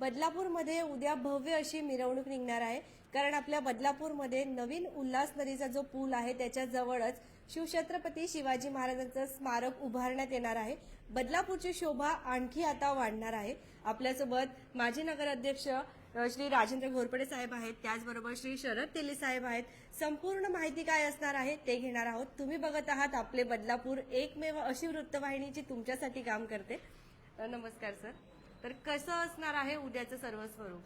बदलापूरमध्ये उद्या भव्य अशी मिरवणूक निघणार आहे. कारण आपल्या बदलापूरमध्ये नवीन उल्हास नदीचा जो पूल आहे त्याच्याजवळच शिवछत्रपती शिवाजी महाराजांचं स्मारक उभारण्यात येणार आहे. बदलापूरची शोभा आणखी आता वाढणार आहे. आपल्यासोबत माजी नगराध्यक्ष श्री राजेंद्र घोरपडे साहेब आहेत. त्याचबरोबर श्री शरद तेली साहेब आहेत. संपूर्ण माहिती काय असणार आहे ते घेणार आहोत. तुम्ही बघत आहात आपले बदलापूर. एकमेव अशी वृत्तवाहिनी जी तुमच्यासाठी काम करते. नमस्कार सर. तर कसं असणार आहे उद्याचं सर्व स्वरूप?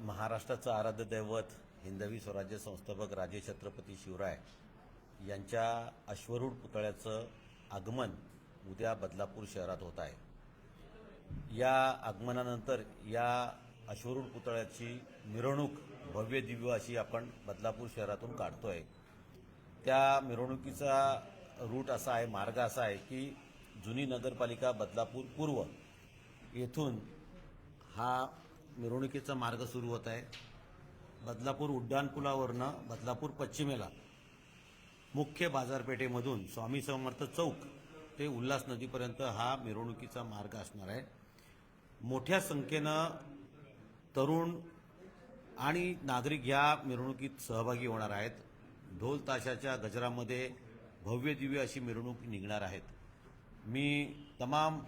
महाराष्ट्राचं आराध्य दैवत हिंदवी स्वराज्य संस्थापक राजे छत्रपती शिवराय यांच्या अश्वरूढ पुतळ्याचं आगमन उद्या बदलापूर शहरात होत आहे. या आगमनानंतर या अश्वरूढ पुतळ्याची मिरवणूक भव्य दिव्य अशी आपण बदलापूर शहरातून काढतोय. त्या मिरवणुकीचा रूट असा आहे मार्ग असा आहे की जुनी नगरपालिका बदलापूर पूर्व येथून हा मिरवणुकीचा मार्ग सुरू होत आहे. बदलापूर उड्डाणपुलावरनं बदलापूर पश्चिमेला मुख्य बाजारपेठेमधून स्वामी समर्थ चौक ते उल्हास नदीपर्यंत हा मिरवणुकीचा मार्ग असणार आहे. मोठ्या संख्येनं तरुण आणि नागरिक या मिरवणुकीत सहभागी होणार आहेत. ढोल ताशाच्या गजरामध्ये भव्य दिव्य अशी मिरवणूक निघणार आहेत. मी तमाम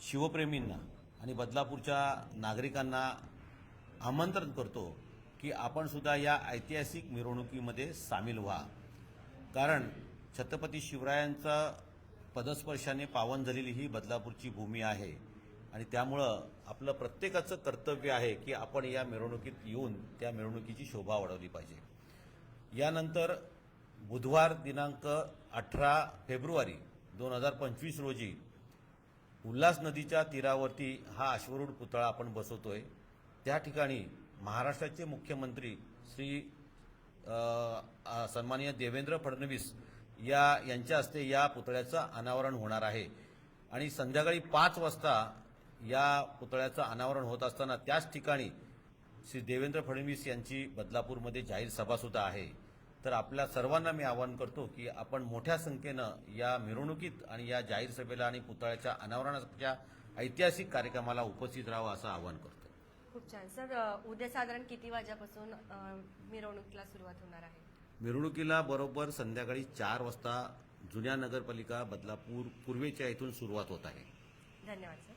शिवप्रेमींना आणि बदलापूरच्या नागरिकांना आमंत्रण करतो की आपण सुद्धा या ऐतिहासिक मिरवणुकीमध्ये सामील व्हा. कारण छत्रपती शिवरायांचा पदस्पर्शाने पावन झालेली ही बदलापूरची भूमी आहे आणि त्यामुळं आपलं प्रत्येकाचं कर्तव्य आहे की आपण या मिरवणुकीत येऊन त्या मिरवणुकीची शोभा वाढवली पाहिजे. यानंतर बुधवार दिनांक अठरा फेब्रुवारी दोन हजार पंचवीस रोजी उल्हास नदीच्या तीरावरती हा अश्वरूढ पुतळा आपण बसवतोय. त्या ठिकाणी महाराष्ट्राचे मुख्यमंत्री श्री सन्माननीय देवेंद्र फडणवीस या यांच्या हस्ते या पुतळ्याचं अनावरण होणार आहे. आणि संध्याकाळी पाच वाजता या पुतळ्याचं अनावरण होत असताना त्याच ठिकाणी श्री देवेंद्र फडणवीस यांची बदलापूरमध्ये जाहीर सभा सुद्धा आहे. तर आपल्या सर्वांना मी आवाहन करतो की आपण मोठ्या संख्येनं या मिरवणुकीत आणि या जाहीर सभेला आणि पुतळ्याच्या अनावरणाच्या ऐतिहासिक कार्यक्रमाला उपस्थित राहावं असं आवाहन करतो. खूप छान. सर उद्या साधारण किती वाजेपासून मिरवणुकीला सुरुवात होणार आहे? मिरवणुकीला बरोबर संध्याकाळी चार वाजता जुन्या नगरपालिका बदलापूर पूर्वेच्या इथून सुरुवात होत आहे. धन्यवाद सर.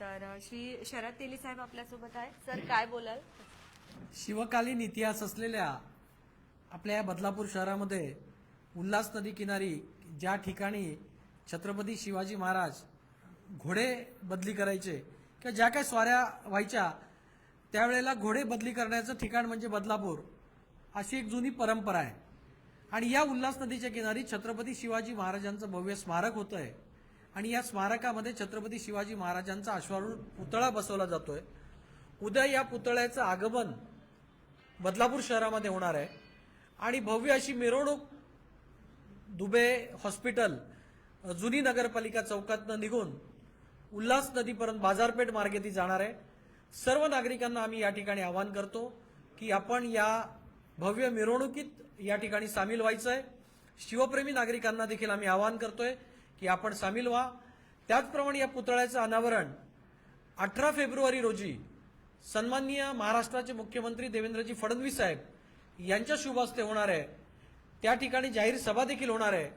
तर श्री शरद तेली साहेब आपल्यासोबत आहे सर काय बोलाल? शिवकालीन इतिहास असलेल्या आपल्या या बदलापूर शहरामध्ये उल्हास नदी किनारी ज्या ठिकाणी छत्रपती शिवाजी महाराज घोडे बदली करायचे किंवा ज्या काही स्वाऱ्या व्हायच्या त्यावेळेला घोडे बदली करण्याचं ठिकाण म्हणजे बदलापूर. अशी एक जुनी परंपरा आहे. आणि या उल्हास नदीच्या किनारी छत्रपती शिवाजी महाराजांचं भव्य स्मारक होतं आहे आणि या स्मारकामध्ये छत्रपती शिवाजी महाराजांचा अश्वारूढ पुतळा बसवला जातोय. उद्या या पुतळ्याचं आगमन बदलापूर शहरामध्ये होणार आहे. आणि भव्य अशी मिरवणूक दुबे हॉस्पिटल जुनी नगरपालिका चौकातनं निघून उल्हास नदीपर्यंत बाजारपेठ मार्गे ती जाणार आहे. सर्व नागरिकांना आम्ही या ठिकाणी आवाहन करतो की आपण या भव्य मिरवणुकीत या ठिकाणी सामील व्हायचं आहे शिवप्रेमी नागरिकांना देखील आम्ही आवाहन करतोय की आपण सामील व्हा. त्याचप्रमाणे या पुतळ्याचं अनावरण अठरा फेब्रुवारी रोजी सन्माननीय महाराष्ट्राचे मुख्यमंत्री देवेंद्रजी फडणवीस साहेब यांच्या शुभ हस्ते होणार आहे. त्या ठिकाणी जाहीर सभा देखील होणार आहे.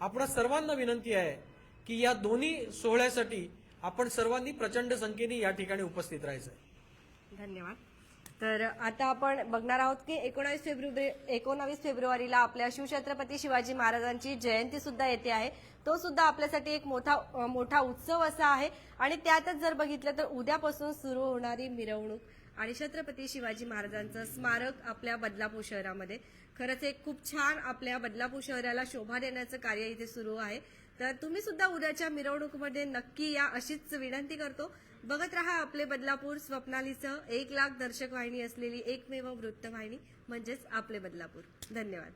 आपणा सर्वांना विनंती आहे की या दोन्ही सोहळ्यासाठी आपण सर्वांनी प्रचंड संख्येने या ठिकाणी उपस्थित राहायचं आहे धन्यवाद. तर आता आपण बघणार आहोत की एकोणावीस फेब्रुवारी एकोणावीस फेब्रुवारीला आपल्या शिवछत्रपती शिवाजी महाराजांची जयंती सुद्धा येते आहे. तो सुद्धा आपल्यासाठी एक मोठा मोठा उत्सव असा आहे. आणि त्यातच जर बघितलं तर उद्यापासून सुरू होणारी मिरवणूक आणि छत्रपती शिवाजी महाराजांचं स्मारक आपल्या बदलापूर शहरामध्ये. खरंच एक खूप छान आपल्या बदलापूर शहराला शोभा देण्याचं कार्य इथे सुरू आहे. तर तुम्ही सुद्धा उद्याच्या मिरवणुकीमध्ये नक्की या अशीच विनंती करतो. बघत रहा आपले बदलापूर स्वप्नालीसह एक लाख दर्शक वाहिनी असलेली एकमेव वृत्तवाहिनी म्हणजेच आपले बदलापूर. धन्यवाद.